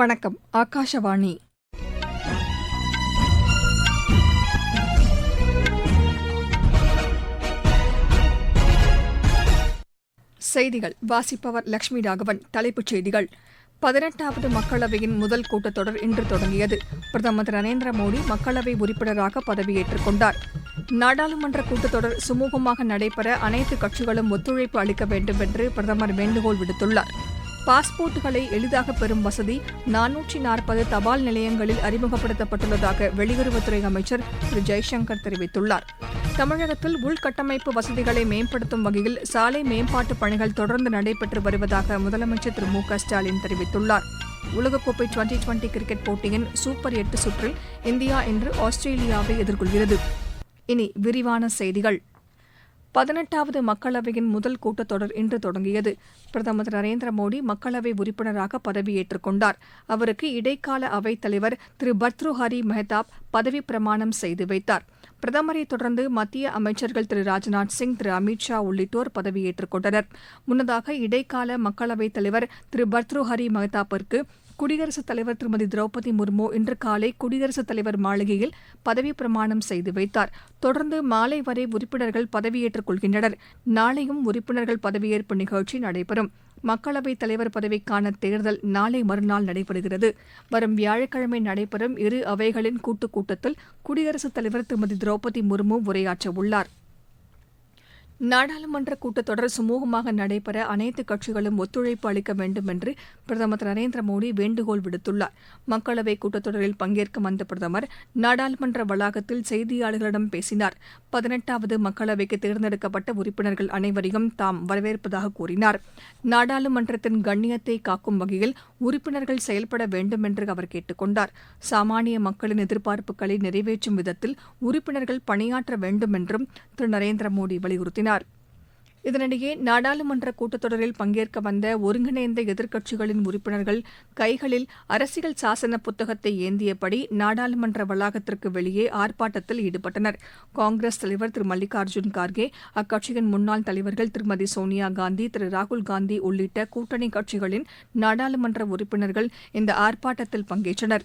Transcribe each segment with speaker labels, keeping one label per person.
Speaker 1: வணக்கம் ஆகாஷவாணி செய்திகள் வாசிப்பவர் லட்சுமி ராகவன் தலைப்புச் செய்திகள் பதினெட்டாவது மக்களவையின் முதல் கூட்டத்தொடர் இன்று தொடங்கியது பிரதமர் திரு நரேந்திர மோடி மக்களவை உறுப்பினராக பதவியேற்றுக் கொண்டார் நாடாளுமன்ற கூட்டத்தொடர் சுமூகமாக நடைபெற அனைத்து கட்சிகளும் ஒத்துழைப்பு அளிக்க வேண்டும் என்று பிரதமர் வேண்டுகோள் விடுத்துள்ளார் பாஸ்போர்ட்டுகளை எளிதாக பெறும் வசதி நானூற்றி நாற்பது தபால் நிலையங்களில் அறிமுகப்படுத்தப்பட்டுள்ளதாக வெளியுறவுத்துறை அமைச்சர் திரு ஜெய்சங்கர் தெரிவித்துள்ளார் தமிழகத்தில் உள்கட்டமைப்பு வசதிகளை மேம்படுத்தும் வகையில் சாலை மேம்பாட்டுப் பணிகள் தொடர்ந்து நடைபெற்று வருவதாக முதலமைச்சர் திரு மு ஸ்டாலின் தெரிவித்துள்ளார் உலகக்கோப்பை டுவெண்டி டுவெண்டி கிரிக்கெட் போட்டியின் சூப்பர் எட்டு சுற்றில் இந்தியா இன்று ஆஸ்திரேலியாவை எதிர்கொள்கிறது இனி விரிவான செய்திகள் பதினெட்டாவது மக்களவையின் முதல் கூட்டத்தொடர் இன்று தொடங்கியது பிரதமர் திரு நரேந்திர மோடி மக்களவை உறுப்பினராக பதவியேற்றுக் கொண்டார் அவருக்கு இடைக்கால அவைத் தலைவர் திரு பர்த்ருஹாரி மெஹதாப் பதவிப் பிரமாணம் செய்து வைத்தாா் பிரதமரை தொடர்ந்து மத்திய அமைச்சர்கள் திரு ராஜ்நாத் சிங் திரு அமித் ஷா உள்ளிட்டோர் பதவியேற்றுக் கொண்டனர் முன்னதாக இடைக்கால மக்களவைத் தலைவர் திரு பர்த்ருஹரி மஹதாப்பிற்கு குடியரசுத் தலைவர் திருமதி திரௌபதி முர்மு இன்று காலை குடியரசுத் தலைவர் மாளிகையில் பதவி பிரமாணம் செய்து வைத்தார் தொடர்ந்து மாலை வரை உறுப்பினர்கள் பதவியேற்றுக் கொள்கின்றனர் நாளையும் உறுப்பினர்கள் பதவியேற்பு நிகழ்ச்சி நடைபெறும் மக்களவைத் தலைவர் பதவிக்கான தேர்தல் நாளை மறுநாள் நடைபெறுகிறது வரும் வியாழக்கிழமை நடைபெறும் இரு அவைகளின் கூட்டுக் கூட்டத்தில் குடியரசுத் தலைவர் திருமதி திரௌபதி முர்மு உரையாற்றவுள்ளாா் நாடாளுமன்ற கூட்டத்தொடர் சுமூகமாக நடைபெற அனைத்து கட்சிகளும் ஒத்துழைப்பு அளிக்க வேண்டும் என்று பிரதமர் திரு நரேந்திர மோடி வேண்டுகோள் விடுத்துள்ளார் மக்களவை கூட்டத்தொடரில் பங்கேற்கும் வந்த பிரதமர் நாடாளுமன்ற வளாகத்தில் செய்தியாளர்களிடம் பேசினார் பதினெட்டாவது மக்களவைக்கு தேர்ந்தெடுக்கப்பட்ட உறுப்பினர்கள் அனைவரையும் தாம் வரவேற்பதாக கூறினார் நாடாளுமன்றத்தின் கண்ணியத்தை காக்கும் வகையில் உறுப்பினர்கள் செயல்பட வேண்டும் என்று அவர் கேட்டுக் கொண்டார் சாமானிய மக்களின் எதிர்பார்ப்புகளை நிறைவேற்றும் விதத்தில் உறுப்பினர்கள் பணியாற்ற வேண்டும் என்றும் திரு நரேந்திர மோடி வலியுறுத்தினார் கூறினார் இதனிடையே நாடாளுமன்ற கூட்டத்தொடரில் பங்கேற்க வந்த ஒருங்கிணைந்த எதிர்க்கட்சிகளின் உறுப்பினர்கள் கைகளில் அரசியல் சாசன புத்தகத்தை ஏந்தியபடி நாடாளுமன்ற வளாகத்திற்கு வெளியே ஆர்ப்பாட்டத்தில் ஈடுபட்டனர் காங்கிரஸ் தலைவர் திரு மல்லிகார்ஜுன் கார்கே அக்கட்சியின் முன்னாள் தலைவர்கள் திருமதி சோனியா காந்தி திரு ராகுல் காந்தி உள்ளிட்ட கூட்டணி கட்சிகளின் நாடாளுமன்ற உறுப்பினர்கள் இந்த ஆர்ப்பாட்டத்தில் பங்கேற்றனா்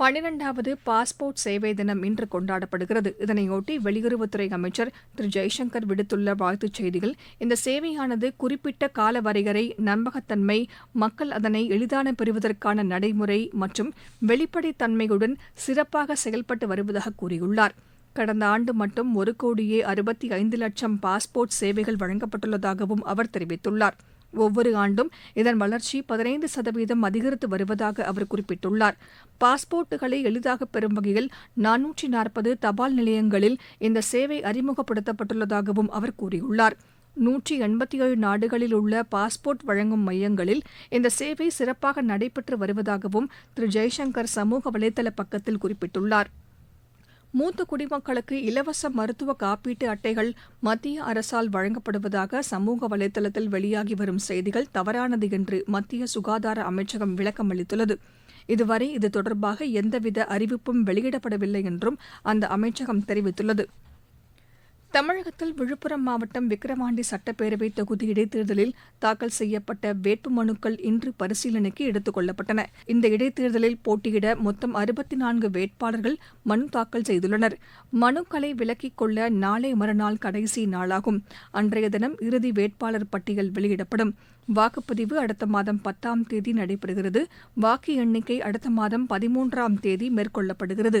Speaker 1: பனிரெண்டாவது பாஸ்போர்ட் சேவை தினம் இன்று கொண்டாடப்படுகிறது இதனையொட்டி வெளியுறவுத்துறை அமைச்சர் திரு ஜெய்சங்கர் விடுத்துள்ள வாழ்த்துச் செய்தியில் இந்த சேவையானது குறிப்பிட்ட கால வரையறை நம்பகத்தன்மை மக்கள் அதனை எளிதான பெறுவதற்கான நடைமுறை மற்றும் வெளிப்படைத்தன்மையுடன் சிறப்பாக செயல்பட்டு வருவதாக கூறியுள்ளார் கடந்த ஆண்டு மட்டும் ஒரு கோடியே அறுபத்தி ஐந்து லட்சம் பாஸ்போர்ட் சேவைகள் வழங்கப்பட்டுள்ளதாகவும் அவர் தெரிவித்துள்ளாா் ஒவ்வொரு ஆண்டும் இதன் வளர்ச்சி பதினைந்து சதவீதம் அதிகரித்து வருவதாக அவர் குறிப்பிட்டுள்ளார் பாஸ்போர்ட்டுகளை எளிதாக பெறும் வகையில் நானூற்றி நாற்பது தபால் நிலையங்களில் இந்த சேவை அறிமுகப்படுத்தப்பட்டுள்ளதாகவும் அவர் கூறியுள்ளார் நூற்றி எண்பத்தி ஏழு நாடுகளில் உள்ள பாஸ்போர்ட் வழங்கும் மையங்களில் இந்த சேவை சிறப்பாக நடைபெற்று வருவதாகவும் திரு ஜெய்சங்கர் சமூக வலைதள பக்கத்தில் குறிப்பிட்டுள்ளாா் மூத்த குடிமக்களுக்கு இலவச மருத்துவ காப்பீட்டு அட்டைகள் மத்திய அரசால் வழங்கப்படுவதாக சமூக வலைதளத்தில் வெளியாகி வரும் செய்திகள் தவறானது என்று மத்திய சுகாதார அமைச்சகம் விளக்கம் அளித்துள்ளது இதுவரை இது தொடர்பாக எந்தவித அறிவிப்பும் வெளியிடப்படவில்லை என்றும் அந்த அமைச்சகம் தெரிவித்துள்ளது தமிழகத்தில் விழுப்புரம் மாவட்டம் விக்கிரவாண்டி சட்டப்பேரவை தொகுதி இடைத்தேர்தலில் தாக்கல் செய்யப்பட்ட வேட்பு மனுக்கள் இன்று பரிசீலனைக்கு எடுத்துக் கொள்ளப்பட்டன இந்த இடைத்தேர்தலில் போட்டியிட மொத்தம் அறுபத்தி நான்கு வேட்பாளர்கள் மனு தாக்கல் செய்துள்ளனர் மனுக்களை விலக்கிக் கொள்ள நாளை மறுநாள் கடைசி நாளாகும் அன்றைய தினம் இறுதி வேட்பாளர் பட்டியல் வெளியிடப்படும் வாக்குப்பதிவு அடுத்த மாதம் பத்தாம் தேதி நடைபெறுகிறது வாக்கு எண்ணிக்கை அடுத்த மாதம் பதிமூன்றாம் தேதி மேற்கொள்ளப்படுகிறது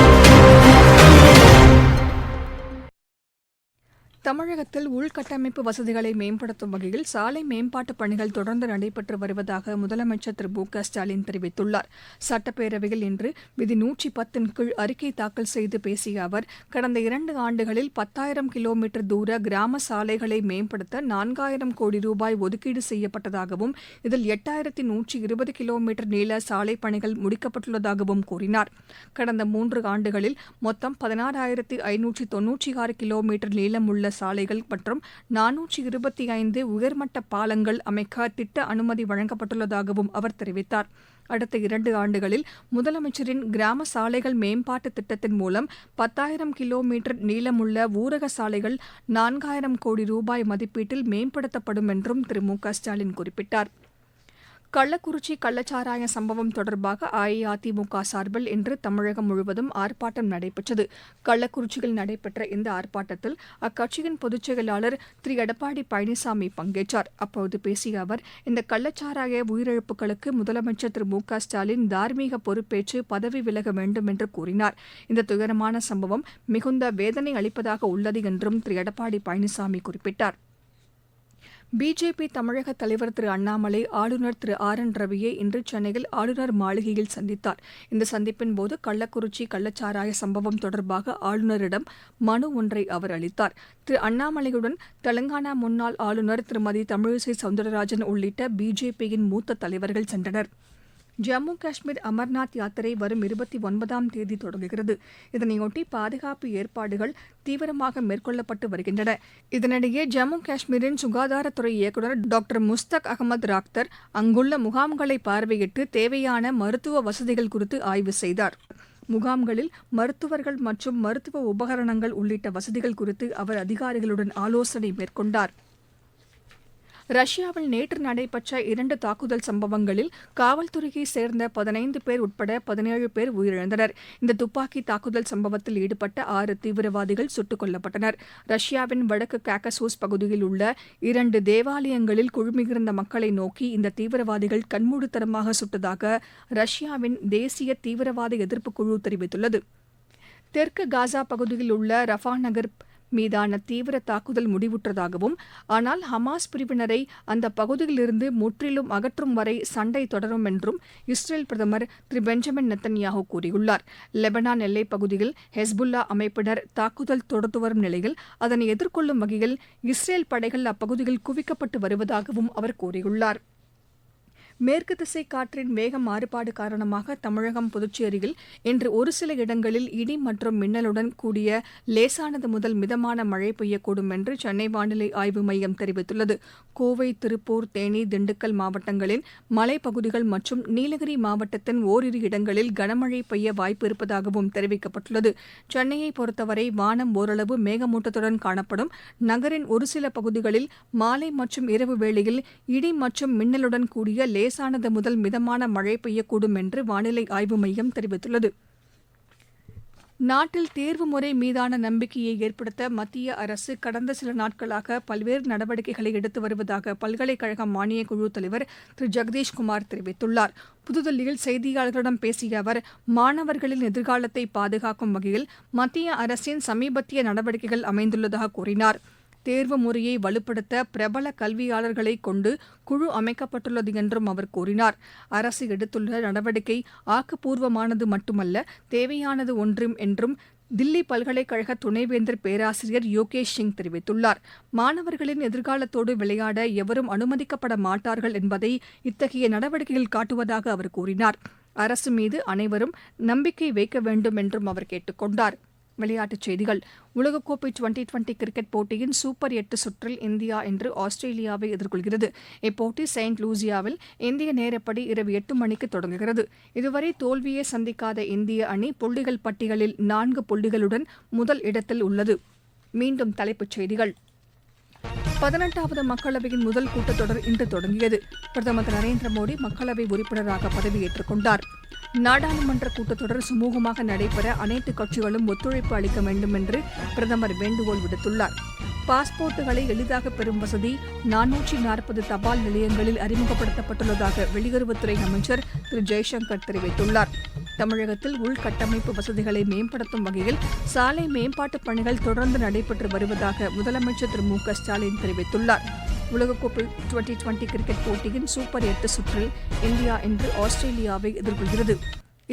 Speaker 2: Thank you.
Speaker 1: தமிழகத்தில் உள்கட்டமைப்பு வசதிகளை மேம்படுத்தும் வகையில் சாலை மேம்பாட்டுப் பணிகள் தொடர்ந்து நடைபெற்று வருவதாக முதலமைச்சர் திரு மு க ஸ்டாலின் தெரிவித்துள்ளார் சட்டப்பேரவையில் இன்று விதி நூற்றி பத்தின் கீழ் அறிக்கை தாக்கல் செய்து பேசிய அவர் கடந்த இரண்டு ஆண்டுகளில் பத்தாயிரம் கிலோமீட்டர் தூர கிராம சாலைகளை மேம்படுத்த நான்காயிரம் கோடி ரூபாய் ஒதுக்கீடு செய்யப்பட்டதாகவும் இதில் எட்டாயிரத்தி நூற்றி இருபது கிலோமீட்டர் நீள சாலை பணிகள் முடிக்கப்பட்டுள்ளதாகவும் கூறினார் கடந்த மூன்று ஆண்டுகளில் மொத்தம் பதினாறாயிரத்தி ஐநூற்றி தொன்னூற்றி ஆறு கிலோமீட்டர் நீளமுள்ள சாலைகள் மற்றும் நானூற்றி இருபத்தி ஐந்து உயர்மட்ட பாலங்கள் அமைக்க திட்ட அனுமதி வழங்கப்பட்டுள்ளதாகவும் அவர் தெரிவித்தார் அடுத்த இரண்டு ஆண்டுகளில் முதலமைச்சரின் கிராம சாலைகள் மேம்பாட்டு திட்டத்தின் மூலம் பத்தாயிரம் கிலோமீட்டர் நீளமுள்ள ஊரக சாலைகள் நான்காயிரம் கோடி ரூபாய் மதிப்பீட்டில் மேம்படுத்தப்படும் என்றும் திரு மு க ஸ்டாலின் குறிப்பிட்டாா் கள்ளக்குறிச்சி கள்ளச்சாராய சம்பவம் தொடர்பாக அஇஅதிமுக சார்பில் இன்று தமிழகம் முழுவதும் ஆர்ப்பாட்டம் நடைபெற்றது கள்ளக்குறிச்சியில் நடைபெற்ற இந்த ஆர்ப்பாட்டத்தில் அக்கட்சியின் பொதுச் செயலாளர் திரு எடப்பாடி பழனிசாமி பங்கேற்றார் அப்போது பேசிய அவர் இந்த கள்ளச்சாராய உயிரிழப்புகளுக்கு முதலமைச்சர் திரு மு க ஸ்டாலின் தார்மீக பொறுப்பேற்று பதவி விலக வேண்டும் என்று கூறினார் இந்த துயரமான சம்பவம் மிகுந்த வேதனை அளிப்பதாக உள்ளது என்றும் திரு எடப்பாடி பழனிசாமி குறிப்பிட்டாா் பிஜேபி தமிழக தலைவர் திரு அண்ணாமலை ஆளுநர் திரு ஆர் என் ரவியை இன்று சென்னையில் ஆளுநர் மாளிகையில் சந்தித்தார் இந்த சந்திப்பின் போது கள்ளக்குறிச்சி கள்ளச்சாராய சம்பவம் தொடர்பாக ஆளுநரிடம் மனு ஒன்றை அவர் அளித்தார் திரு அண்ணாமலையுடன் தெலங்கானா முன்னாள் ஆளுநர் திருமதி தமிழிசை சவுந்தரராஜன் உள்ளிட்ட பிஜேபியின் மூத்த தலைவர்கள் சென்றனர் ஜம்மு காஷ்மீர் அமர்நாத் யாத்திரை வரும் இருபத்தி ஒன்பதாம் தேதி தொடங்குகிறது இதனையொட்டி பாதுகாப்பு ஏற்பாடுகள் தீவிரமாக மேற்கொள்ளப்பட்டு வருகின்றன இதனிடையே ஜம்மு காஷ்மீரின் சுகாதாரத்துறை இயக்குநர் டாக்டர் முஸ்தக் அகமது ராக்தர் அங்குள்ள முகாம்களை பார்வையிட்டு தேவையான மருத்துவ வசதிகள் குறித்து ஆய்வு செய்தார் முகாம்களில் மருத்துவர்கள் மற்றும் மருத்துவ உபகரணங்கள் உள்ளிட்ட வசதிகள் குறித்து அவர் அதிகாரிகளுடன் ஆலோசனை மேற்கொண்டாா் ரஷ்யாவில் நேற்று நடைபெற்ற இரண்டு தாக்குதல் சம்பவங்களில் காவல்துறையைச் சேர்ந்த பதினைந்து பேர் உட்பட பதினேழு பேர் உயிரிழந்தனர் இந்த துப்பாக்கி தாக்குதல் சம்பவத்தில் ஈடுபட்ட ஆறு தீவிரவாதிகள் சுட்டுக் கொல்லப்பட்டனர் ரஷ்யாவின் வடக்கு காக்கசோஸ் பகுதியில் உள்ள இரண்டு தேவாலயங்களில் குழுமியிருந்த மக்களை நோக்கி இந்த தீவிரவாதிகள் கண்மூடித்தனமாக சுட்டதாக ரஷ்யாவின் தேசிய தீவிரவாத எதிர்ப்பு குழு தெரிவித்துள்ளது தெற்கு காசா பகுதியில் உள்ள ரஃபா நகர் மீதான தீவிர தாக்குதல் முடிவுற்றதாகவும் ஆனால் ஹமாஸ் பிரிவினரை அந்த பகுதியிலிருந்து முற்றிலும் அகற்றும் வரை சண்டை தொடரும் என்றும் இஸ்ரேல் பிரதமர் திரு பெஞ்சமின் நெத்தன்யாகு கூறியுள்ளார் லெபனான் எல்லைப் பகுதியில் ஹெஸ்புல்லா அமைப்பினர் தாக்குதல் தொடர்ந்து வரும் நிலையில் அதனை எதிர்கொள்ளும் வகையில் இஸ்ரேல் படைகள் அப்பகுதியில் குவிக்கப்பட்டு வருவதாகவும் அவர் கூறியுள்ளாா் மேற்கு திசை காற்றின் வேக மாறுபாடு காரணமாக தமிழகம் புதுச்சேரியில் இன்று ஒருசில இடங்களில் இடி மற்றும் மின்னலுடன் கூடிய லேசானது முதல் மிதமான மழை பெய்யக்கூடும் என்று சென்னை வானிலை ஆய்வு மையம் தெரிவித்துள்ளது கோவை திருப்பூர் தேனி திண்டுக்கல் மாவட்டங்களின் மலைப்பகுதிகள் மற்றும் நீலகிரி மாவட்டத்தின் ஓரிரு இடங்களில் கனமழை பெய்ய வாய்ப்பு இருப்பதாகவும் தெரிவிக்கப்பட்டுள்ளது சென்னையை பொறுத்தவரை வானம் ஓரளவு மேகமூட்டத்துடன் காணப்படும் நகரின் ஒருசில பகுதிகளில் மாலை மற்றும் இரவு வேளையில் இடி மற்றும் மின்னலுடன் கூடிய லேசான லேசானது முதல் மிதமான மழை பெய்யக்கூடும் என்று வானிலை ஆய்வு மையம் தெரிவித்துள்ளது நாட்டில் தேர்வு முறை மீதான நம்பிக்கையை ஏற்படுத்த மத்திய அரசு கடந்த சில நாட்களாக பல்வேறு நடவடிக்கைகளை எடுத்து வருவதாக பல்கலைக்கழக மானியக் குழு தலைவர் திரு ஜெகதீஷ்குமார் தெரிவித்துள்ளார் புதுதில்லியில் செய்தியாளர்களிடம் பேசிய அவர் மாணவர்களின் எதிர்காலத்தை பாதுகாக்கும் வகையில் மத்திய அரசின் சமீபத்திய நடவடிக்கைகள் அமைந்துள்ளதாக கூறினாா் தேர்வு முறையை வலுப்படுத்த பிரபல கல்வியாளர்களை கொண்டு குழு அமைக்கப்பட்டுள்ளது என்றும் அவர் கூறினார் அரசு எடுத்துள்ள நடவடிக்கை ஆக்கப்பூர்வமானது மட்டுமல்ல தேவையானது ஒன்றும் என்றும் தில்லி பல்கலைக்கழக துணைவேந்தர் பேராசிரியர் யோகேஷ் சிங் தெரிவித்துள்ளார் மாணவர்களின் எதிர்காலத்தோடு விளையாட எவரும் அனுமதிக்கப்பட மாட்டார்கள் என்பதை இத்தகைய நடவடிக்கையில் காட்டுவதாக அவர் கூறினார் அரசு மீது அனைவரும் நம்பிக்கை வைக்க வேண்டும் என்றும் அவர் கேட்டுக் கொண்டாா் விளையாட்டுச் செய்திகள் உலகக்கோப்பை டுவெண்டி டுவெண்டி கிரிக்கெட் போட்டியின் சூப்பர் எட்டு சுற்றில் இந்தியா இன்று ஆஸ்திரேலியாவை எதிர்கொள்கிறது இப்போட்டி செயின்ட் லூசியாவில் இந்திய நேரப்படி இரவு எட்டு மணிக்கு தொடங்குகிறது இதுவரை தோல்வியே சந்திக்காத இந்திய அணி புள்ளிகள் பட்டியலில் நான்கு புள்ளிகளுடன் முதல் இடத்தில் உள்ளது மீண்டும் தலைப்புச் செய்திகள் பதினெட்டாவது மக்களவையின் முதல் கூட்டத்தொடர் இன்று தொடங்கியது பிரதமர் திரு நரேந்திர மோடி மக்களவை உறுப்பினராக பதவியேற்றுக் கொண்டாா் நாடாளுமன்ற கூட்டத்தொடர் சுமூகமாக நடைபெற அனைத்து கட்சிகளும் ஒத்துழைப்பு அளிக்க வேண்டும் என்று பிரதமர் வேண்டுகோள் விடுத்துள்ளார் பாஸ்போர்ட்டுகளை எளிதாக பெறும் வசதி நானூற்றி நாற்பது தபால் நிலையங்களில் அறிமுகப்படுத்தப்பட்டுள்ளதாக வெளியுறவுத்துறை அமைச்சர் திரு ஜெய்சங்கர் தெரிவித்துள்ளார் தமிழகத்தில் உள்கட்டமைப்பு வசதிகளை மேம்படுத்தும் வகையில் சாலை மேம்பாட்டுப் பணிகள் தொடர்ந்து நடைபெற்று வருவதாக முதலமைச்சர் திரு மு க ஸ்டாலின் தெரிவித்துள்ளார் உலகக்கோப்பை டுவெண்டி டுவெண்டி கிரிக்கெட் போட்டியின் சூப்பர் எட்டு சுற்றில் இந்தியா இன்று ஆஸ்திரேலியாவை எதிர்கொள்கிறது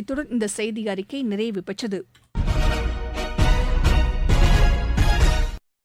Speaker 1: இத்துடன் இந்த செய்தி அறிக்கை நிறைவு பெற்றது